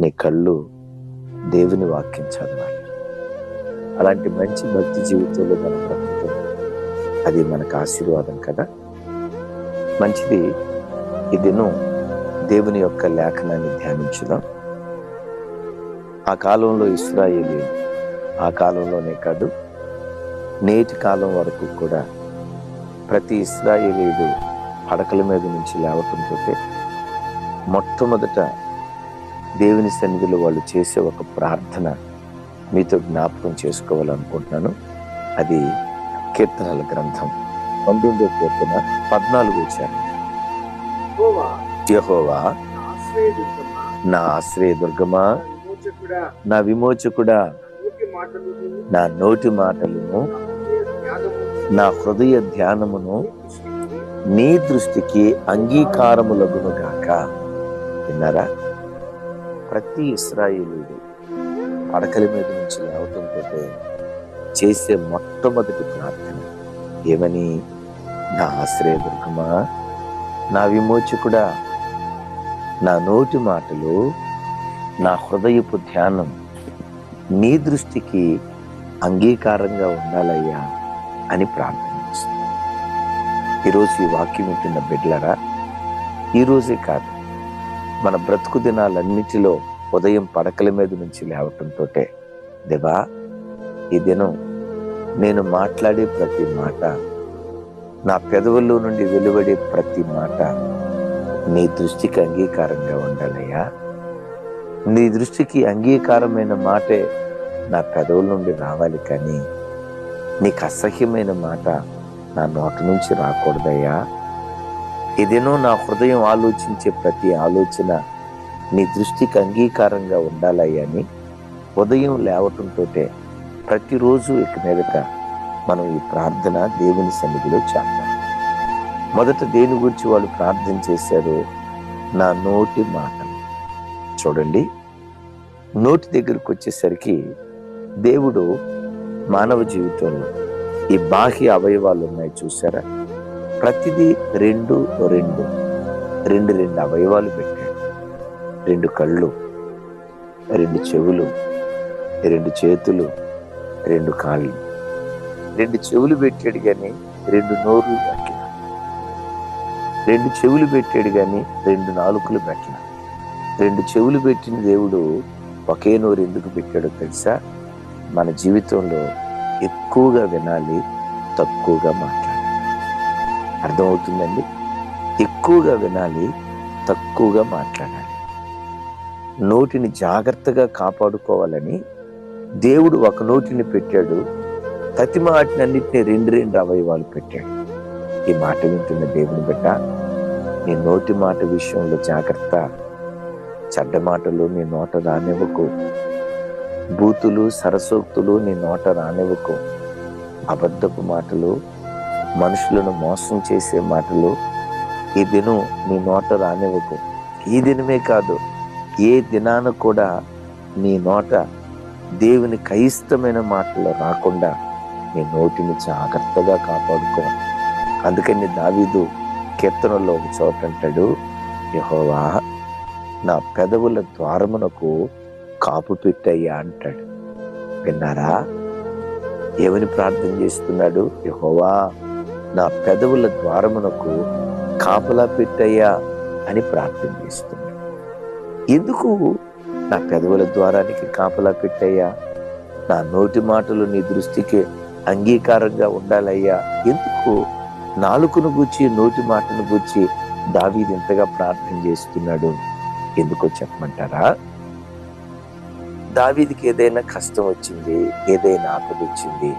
నీ కళ్ళు దేవుని వాక్యం చదవాలి. అలాంటి మంచి భక్తి జీవితంలో మనం బ్రతుకుతాం. అది మనకు ఆశీర్వాదం కదా? మంచిది. ఇదిను దేవుని యొక్క లేఖనాన్ని ధ్యానించుదాం. ఆ కాలంలో ఇస్రాయేలీ ఆ కాలంలోనే కాదు నేటి కాలం వరకు కూడా ప్రతి ఇస్రాయేలీడు పడకల మీద నుంచి లేవటంతో మొట్టమొదట దేవుని సన్నిధిలో వాళ్ళు చేసే ఒక ప్రార్థన మీతో జ్ఞాపకం చేసుకోవాలనుకుంటున్నాను. అది కీర్తనల గ్రంథం పంతొమ్మిదో కీర్తన పద్నాలుగు వచ్చారు యెహోవా నా నా ఆశ్రయదుర్గమా? నా విమోచకుడా, నా నోటి మాటలును, నా హృదయ ధ్యానమును నీ దృష్టికి అంగీకారములగునుగాక విన్నారా? ప్రతి ఇస్రాయేలీడు పడకల మీద నుంచి లేవటంతో చేసే మొట్టమొదటి ప్రార్థన ఏమని? నా ఆశ్రయదుర్గమా నా విమోచకుడా నా నోటి మాటలు నా హృదయపు ధ్యానం నీ దృష్టికి అంగీకారంగా ఉండాలయ్యా అని ప్రార్థన చేస్తుంది ఈరోజు ఈ వాక్యం వింటున్న బిడ్లరా ఈరోజే కాదు మన బ్రతుకు దినాలన్నిటిలో ఉదయం పడకల మీద నుంచి లేవటంతో దేవా ఈ దినం నేను మాట్లాడే ప్రతి మాట నా పెదవుల్లో నుండి వెలువడే ప్రతి మాట నీ దృష్టికి అంగీకారంగా ఉండాలయ్యా. నీ దృష్టికి అంగీకారమైన మాటే నా పెదవుల నుండి రావాలి కానీ నీకు అసహ్యమైన మాట నా నోటి నుంచి రాకూడదయ్యా. ఏదేనో నా హృదయం ఆలోచించే ప్రతి ఆలోచన నీ దృష్టికి అంగీకారంగా ఉండాలయ్యని ఉదయం లేవటంతో ప్రతిరోజు ఇక మీదట మనం ఈ ప్రార్థన దేవుని సన్నిధిలో చేద్దాం. మొదట దేని గురించి వాళ్ళు ప్రార్థన చేశారు నా నోటి మాట. చూడండి. నోటి దగ్గరకు వచ్చేసరికి దేవుడు మానవ జీవితంలో ఈ బాహ్య అవయవాలు ఉన్నాయి చూసారా ప్రతిదీ రెండు రెండు. రెండు రెండు అవయవాలు పెట్టాడు. రెండు కళ్ళు రెండు చెవులు రెండు చేతులు రెండు కాళ్ళు. రెండు చెవులు పెట్టాడు కానీ రెండు నోరు పెట్టిన రెండు చెవులు పెట్టాడు కానీ రెండు నాలుకలు పెట్టిన రెండు చెవులు పెట్టిన దేవుడు ఒకే నోరు ఎందుకు పెట్టాడో తెలుసా? మన జీవితంలో ఎక్కువగా వినాలి తక్కువగా మాట్లాడాలి. అర్థమవుతుందండి? ఎక్కువగా వినాలి తక్కువగా మాట్లాడాలి. నోటిని జాగ్రత్తగా కాపాడుకోవాలని దేవుడు ఒక నోటిని పెట్టాడు. ప్రతి మాటినన్నింటినీ రెండు రెండు అవయవాలు పెట్టాడు. ఈ మాట వింటున్న దేవుని బిడ్డ నీ నోటి మాట విషయంలో జాగ్రత్త. చెడ్డ మాటలు నీ నోట రానివ్వకు. బూతులు సరసోక్తులు నీ నోట రానివ్వకు. అబద్ధపు మాటలు మనుషులను మోసం చేసే మాటలు ఈ దినం నీ నోట రానివ్వకు. ఈ దినమే కాదు ఏ దినాన కూడా నీ నోట దేవుని కయిష్టమైన మాటలు రాకుండా నీ నోటిని జాగ్రత్తగా కాపాడుకో. అందుకని దావీదు కీర్తనలో ఒక చోట అంటాడు యహోవా నా పెదవుల ద్వారమునకు కాపు పెట్టయ్యా అంటాడు. విన్నారా? ఏమని ప్రార్థన చేస్తున్నాడు యహోవా? నా పెదవుల ద్వారమునకు కాపలా పెట్టయ్యా అని ప్రార్థన చేస్తున్నాడు ఎందుకు నా పెదవుల ద్వారానికి కాపలా పెట్టయ్యా? నా నోటి మాటలు నీ దృష్టికి అంగీకారంగా ఉండాలయ్యా. ఎందుకు నాలుకను గూర్చి నోటి మాటను గూర్చి దావీది ఇంతగా ప్రార్థన చేస్తున్నాడు? ఎందుకో చెప్పమంటారా? దావీదికి ఏదైనా కష్టం వచ్చింది ఏదైనా ఆపద వచ్చింది